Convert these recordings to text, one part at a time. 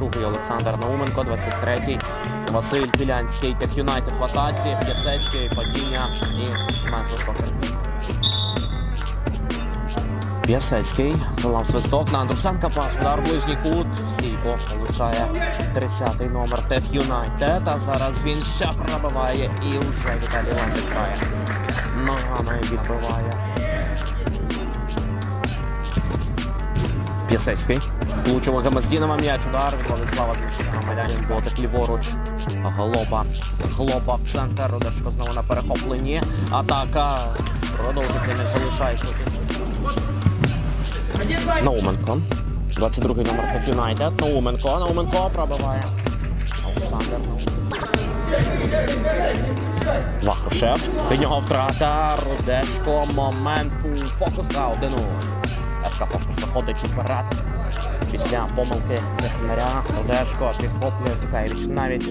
21-й Олександр Науменко, 23-й Василь Білянський, Тех Юнайтед в атаці, П'ясецький, падіння і Месло П'ясецький, пролав свисток на Андрусенка пас, удар ближній кут, стійко получає 30-й номер Тех Юнайтед, а зараз він ще пробиває і вже Віталій Ландик грає. Ногами відбиває. П'ясецький. Влучив Гамаздінова м'яч, удар від Владислава Змішка. Громадянин Ботик ліворуч. Глоба. Глоба в центр. Родешко знову на перехопленні. Атака. Продовжиться, не залишається. Науменко. 22-й номер Тек Юнайтед. Науменко. Науменко пробиває. Вахрушев. Від нього втрата. Рудешко. Момент у фокуса. 1 Фокус виходить. Після помилки технаря Рудешко підхоплює тікає віч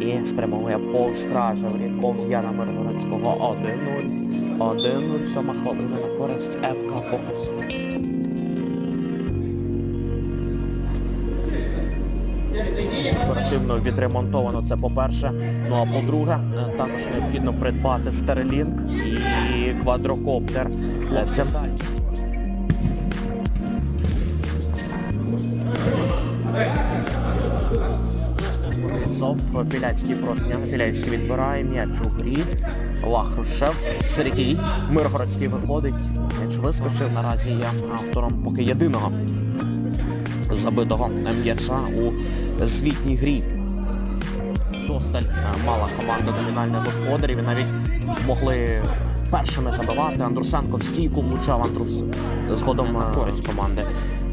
і спрямовує повз стража. Воріт повз Яна Миргородського 1-0. 1-0. Сьома хвилина на користь ФК Фокус. Оперативно відремонтовано це по-перше. Ну а по-друге, також необхідно придбати Starlink і квадрокоптер хлопцям далі. Борисов, Біляцький проти нього. Біляцький відбирає м'яч у грі. Вахрушев, Сергій. Миргородський виходить. М'яч вискочив. Наразі є автором поки єдиного забитого м'яча у звітній грі. Досталь е, мала команда номінальних господарів і навіть могли першими забивати. Андрусенко в стійку влучав Андрус згодом е, користь команди.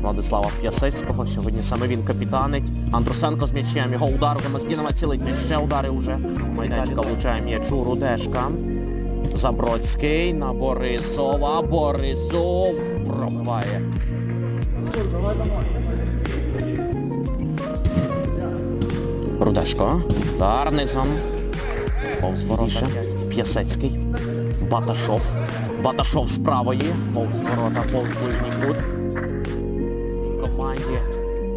Владислава П'ясецького. Сьогодні саме він капітанить. Андрусенко з м'ячем. Його удар Гамаздінова цілить м'яч. Ще удари уже. Майданчика влучає м'ячу Рудешка. Забродський на Борисова. Борисов пробиває. Рудешко. Удар низом. Повз ворота. П'ясецький. Баташов. Баташов з правої. Повз ворота, повз ближній кут.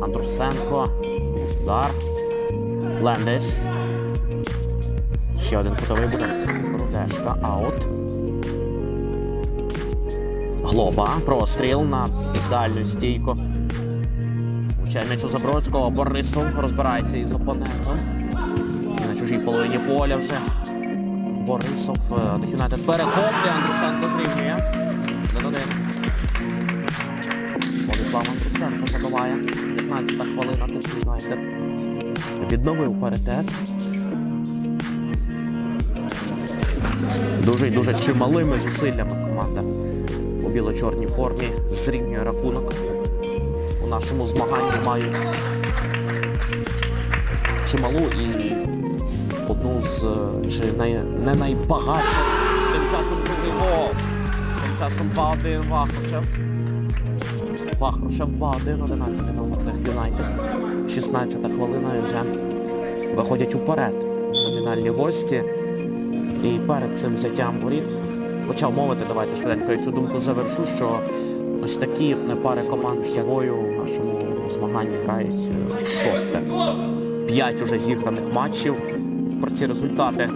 Андрусенко. Удар. Лендиш. Ще один кутовий буде. Рудешка. Аут. Глоба. Простріл на дальню стійку. М'яч у Забродського. Борисов розбирається із опонентом. На чужій половині поля вже. Борисов. Юнайтед перехоплює. Андрусенко зрівнює. За один. Владислав Андрусенко забиває. 15 хвилина. Тих Юнайтед. Відновив паритет. Дуже дуже чималими зусиллями команда у біло-чорній формі зрівнює рахунок у нашому змаганні мають чималу і одну з чи не найбагатших. Тим часом другий гол. Часом 2-1 Вахрушев. Вахрушев 2-1, 11 номер Юнайтед. 16 хвилина і вже виходять уперед номінальні гості. І перед цим взяттям воріт почав мовити, давайте швиденько я цю думку завершу, що ось такі пари команд з собою в нашому змаганні грають в шосте. П'ять уже зіграних матчів. Про ці результати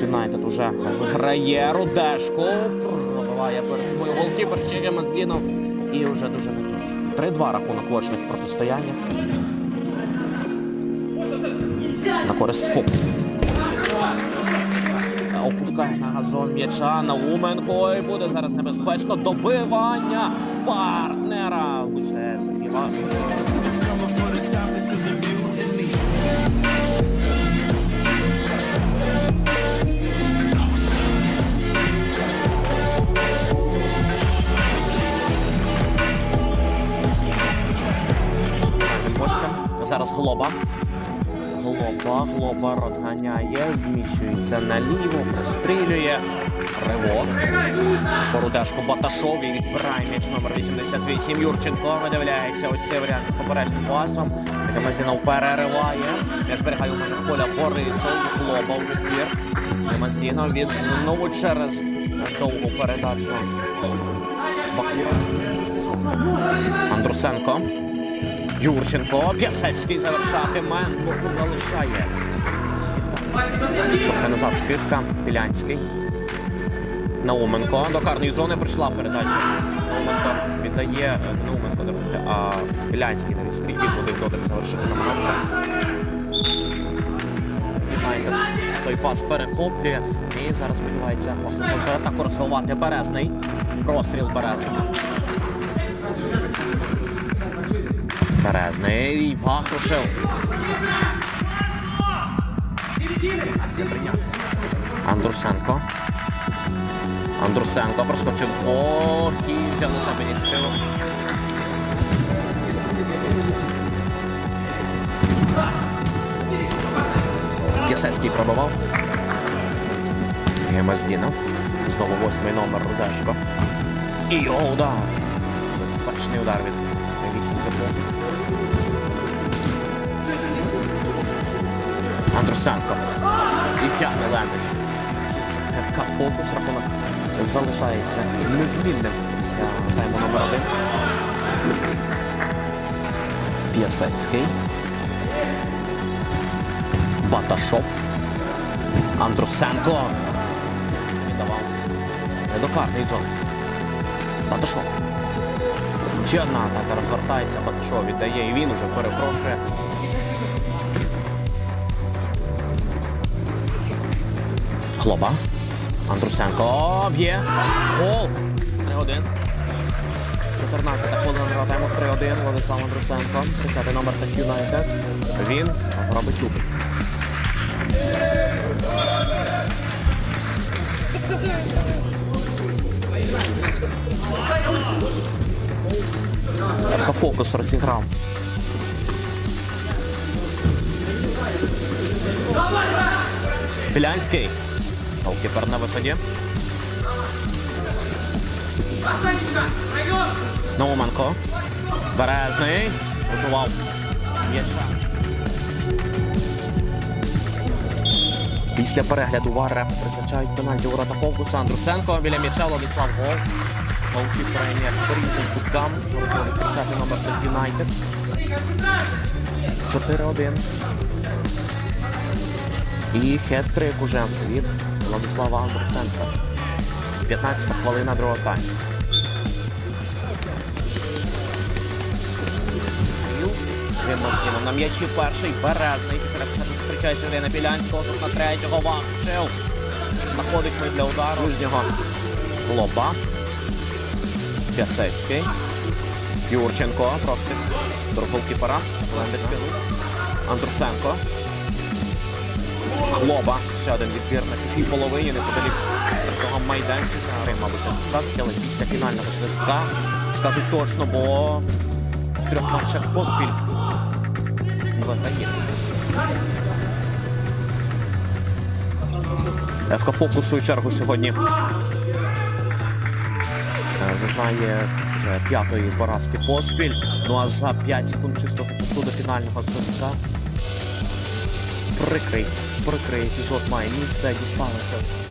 Юнайтед уже виграє Рудешко, пробиває перед собою голкіпер Чегі Мазлінов і вже дуже неточно. 3-2 рахунок в очних протистояннях. На користь Фоксу. Опускає на газон м'яча Науменко і буде зараз небезпечно добивання партнера. Влучає Сергіва. Глоба розганяє, зміщується наліво, прострілює. Ривок. Порудешко Баташов і відбирає м'яч номер 88. Юрченко видивляється. Ось цей варіант з поперечним пасом. Гемазінов перериває. М'яч зберігає у мене в поля Борисов. Глоба у відбір. Гемаздінов від знову через довгу передачу. Бакура. Андрусенко. Юрченко, П'ясецький завершатиме, Богу залишає. Трохи назад скидка, Білянський. Науменко. До карної зони прийшла передача. Науменко віддає Науменко, даруйте, а Білянський на відстрій відводив дотик завершити намагався. Юнайтед той пас перехоплює і зараз сподівається основну атаку розвивати Березний. Простріл Березного. Березний Вахрушев. Андрусенко. Андрусенко проскочив двох і взяв на себе ініціативу. Ясецький пробивав. Гемаздінов. Знову восьмий номер Рудешко. І його удар. Безпечний удар від вісімки фокус. Андрусенко. І тягне Лендич. ФК Фокус рахунок залишається незмінним після тайму номер один. П'ясецький. Баташов. Андрусенко. Віддавав. Недокарний зон. Баташов. Ще одна атака розгортається. Баташов віддає і він уже перепрошує. Хлоба. Андрусенко б'є. Гол. 3-1. 14 хвилина гра 3-1. Владислав Андрусенко. 30 номер Тек Юнайтед. Він робить тупик. ФК Фокус розіграв. Білянський. Голкіпер на виході. Науменко. Березний. Готував. М'яча. Після перегляду ВАР призначають пенальті у ворота фокуса. Андрусенко біля м'яча Владислав Гол. Голкіпер і м'яч по різним куткам. Розводить 30 номер Тек Юнайтед. 4-1. І хет-трик уже від Владислава Андрусенка. 15 хвилина другого тайму. Вимовкіном на м'ячі перший березний. Після зустрічається Ірина Білянського. Тут на третього Вахшев. Знаходить ми для удару. Ближнього Лоба. Пясецький. Юрченко. Просто до голкіпера. Андрусенко. Хлоба. Ще один відбір на чужій половині, неподалік штрафного майданчика. Ви, мабуть, так скажуть, але після фінального свистка скажуть точно, бо в трьох матчах поспіль виграє. ФК Фокус, чергу, сьогодні зазнає вже п'ятої поразки поспіль. Ну а за 5 секунд чистого часу до фінального зв'язка прикрий, прикрий епізод має місце, дісталося